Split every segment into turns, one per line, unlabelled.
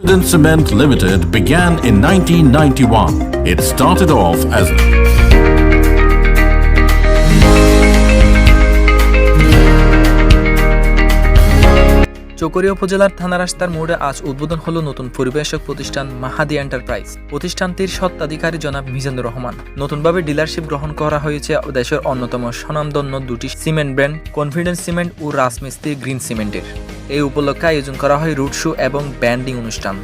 Confidence Cement Limited began in 1991. It started off as
Chakaria উপজেলার থানা রাস্তার মোড়ে আজ উদ্বোধন হলো নতুন পরিবেশক প্রতিষ্ঠান মাহাদি এন্টারপ্রাইজ। প্রতিষ্ঠানটির স্বত্বাধিকারী জনাব মিজানুর রহমান। নতুনভাবে ডিলারশিপ গ্রহণ করা হয়েছে দেশের অন্যতম স্বনামধন্য দুটি সিমেন্ট ব্র্যান্ড, কনফিডেন্স সিমেন্ট ও রাজমিস্ত্রি গ্রিন সিমেন্টের। এই উপলক্ষে আয়োজন করা হয় রুট শো এবং ব্যান্ডিং অনুষ্ঠান।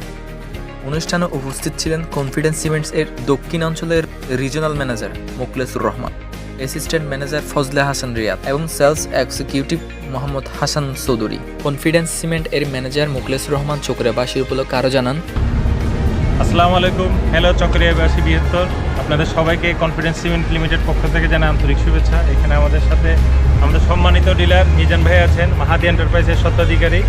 অনুষ্ঠানে উপস্থিত ছিলেন কনফিডেন্স সিমেন্টস এর দক্ষিণ অঞ্চলের regional manager Mokhlesur Rahman assistant manager Fazle Hasan Riad এবং sales executive Mohammad Hasan Chowdhury. Confidence cement এর ম্যানেজার মুকলেসুর রহমান চোকরিয়াবাসীর উপলক্ষে আরও জানান,
আসসালামু আলাইকুম। হ্যালো চকরিয়াবাসী বৃহত্তর। আপনাদের সবাইকে কনফিডেন্স সিমেন্ট লিমিটেড পক্ষ থেকে জানাই আন্তরিক শুভেচ্ছা। এখানে আমাদের সাথে আমাদের সম্মানিত ডিলার মিজান ভাই আছেন, মাহাদি এন্টারপ্রাইজের স্বত্বাধিকারী।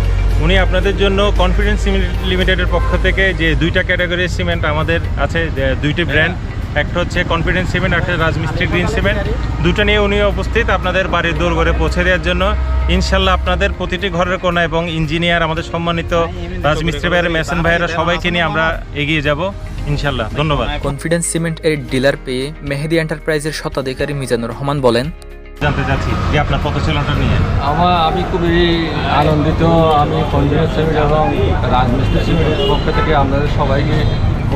উনি আপনাদের জন্য কনফিডেন্স সিমেন্ট লিমিটেডের পক্ষ থেকে যে দুইটা ক্যাটাগরির সিমেন্ট আমাদের আছে দুইটি ব্র্যান্ড, একটা হচ্ছে কনফিডেন্স সিমেন্ট একটা রাজমিস্ত্রি গ্রিন সিমেন্ট দুটো নিয়ে উনি উপস্থিত আপনাদের বাড়ির করে পৌঁছে দেওয়ার জন্য। ইনশাল্লাহ আপনাদের প্রতিটি ঘরের কোনা এবং ইঞ্জিনিয়ার, আমাদের সম্মানিত রাজমিস্ত্রি ভাইয়ের মেসেন ভাইয়েরা সবাইকে নিয়ে আমরা এগিয়ে যাব। ইনশাল্লাহ ধন্যবাদ।
কনফিডেন্স সিমেন্ট এর ডিলার পেয়ে মেহেদি এন্টারপ্রাইজের স্বত্বাধিকারী মিজানুর রহমান বলেন
জানতে চাচ্ছি যে আপনার পথচলাটা নিয়ে?
আমার আমি খুবই আনন্দিত আমি কনফিডেন্স সিমেন্ট এবং রাজমিস্ত্রি সিমেন্টের পক্ষ থেকে আপনাদের সবাইকে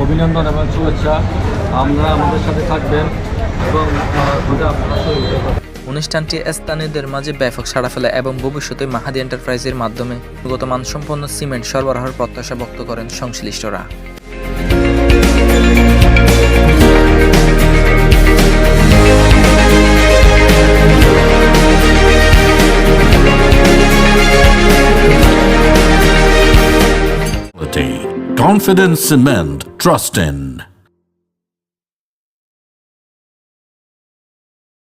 অভিনন্দন এবং শুভেচ্ছা। আমরা আমাদের সাথে থাকবেন এবং।
অনুষ্ঠানটি স্থানীয়দের মাঝে ব্যাপক সাড়া ফেলে এবং ভবিষ্যতে মাহাদি এন্টারপ্রাইজের মাধ্যমে গুণগত মানসম্পন্ন সিমেন্ট সরবরাহের প্রত্যাশা ব্যক্ত করেন সংশ্লিষ্টরা।
Confidence Cement Trust in.